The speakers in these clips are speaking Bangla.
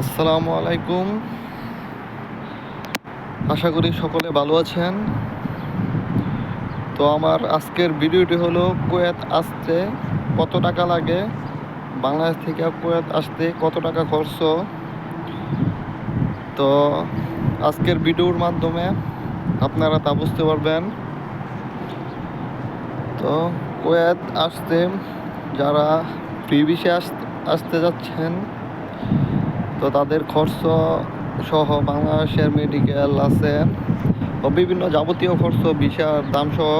আসসালামু আলাইকুম। আশা করি সকলে ভালো আছেন। তো আমার আজকের ভিডিওটি হলো কুয়েত আসতে কত টাকা লাগে, বাংলাদেশ থেকে কুয়েত আসতে কত টাকা খরচ। তো আজকের ভিডিওর মাধ্যমে আপনারা তা বুঝতে পারবেন। তো কুয়েত আসতে যারা ফ্রি আসতে আসতে যাচ্ছেন তো তাদের খরচ সহ বাংলাদেশের মেডিকেল আছে ও বিভিন্ন যাবতীয় খরচ ভিসার দাম সহ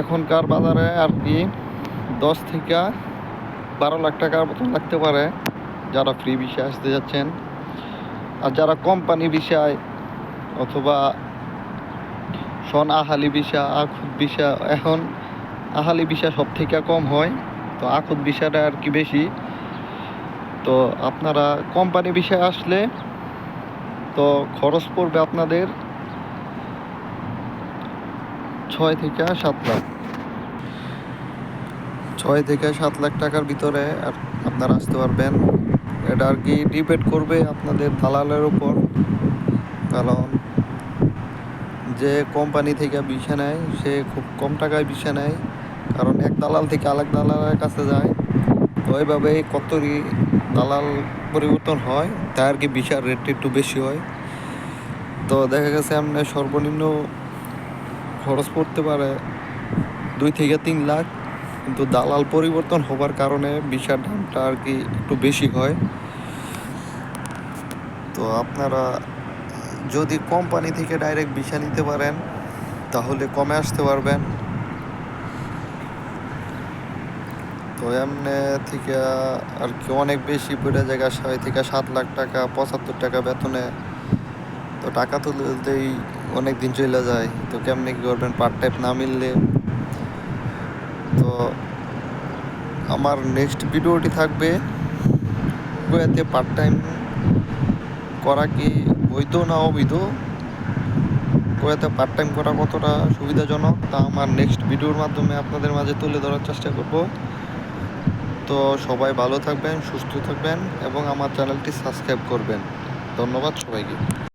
এখনকার বাজারে আর কি দশ থেকে বারো লাখ টাকার মতন লাগতে পারে যারা ফ্রি ভিসা আসতে যাচ্ছেন। আর যারা কোম্পানি বিষয় অথবা সন আহালি ভিসা আখুদ ভিসা এখন আহালি ভিসা সব থেকে কম হয়, তো আখুদ ভিসাটা আর কি বেশি। তো আপনারা কোম্পানি বিষয়ে আসলে তো খরচ পড়বে আপনাদের ছয় থেকে সাত লাখ। ছয় থেকে সাত লাখ টাকার ভিতরে আর আপনারা আসতে পারবেন। এটা আর কি ডিপেন্ড করবে আপনাদের দালালের উপর। কারণ যে কোম্পানি থেকে বিষা নেয়, সে খুব কম টাকায় বিষা নেয়। কারণ এক দালাল থেকে আরেক দালালের কাছে যায়। তো এইভাবে কতরই দালাল পরিবর্তন হয় তাই আর কি বিশাল রেটটা একটু বেশি হয়? তো দেখা গেছে আপনার সর্বনিম্ন খরচ পড়তে পারে দুই থেকে তিন লাখ, কিন্তু দালাল পরিবর্তন হবার কারণে বিশার দামটা আর কি একটু বেশি হয়। তো আপনারা যদি কোম্পানি থেকে ডাইরেক্ট বিষা নিতে পারেন, তাহলে কমে আসতে পারবেন। তো এমনি থেকে আর কি অনেক বেশি পড়ে জায়গা ছয় থেকে সাত লাখ টাকা, পঁচাত্তর টাকা বেতনে। তো টাকা তুলতেই অনেক দিন চলে যায়। তো কেমনি কী করবেন? পার্ট টাইম না মিললে? তো আমার নেক্সট ভিডিওটি থাকবে কুয়েতে পার্ট টাইম করা কি বৈধ না অবৈধ? কুয়েতে পার্ট টাইম করা কতটা সুবিধাজনক? তা আমার নেক্সট ভিডিওর মাধ্যমে আপনাদের মাঝে তুলে ধরার চেষ্টা করব। তো সবাই ভালো থাকবেন সুস্থ থাকবেন এবং আমার চ্যানেলটি সাবস্ক্রাইব করবেন। ধন্যবাদ সবাইকে।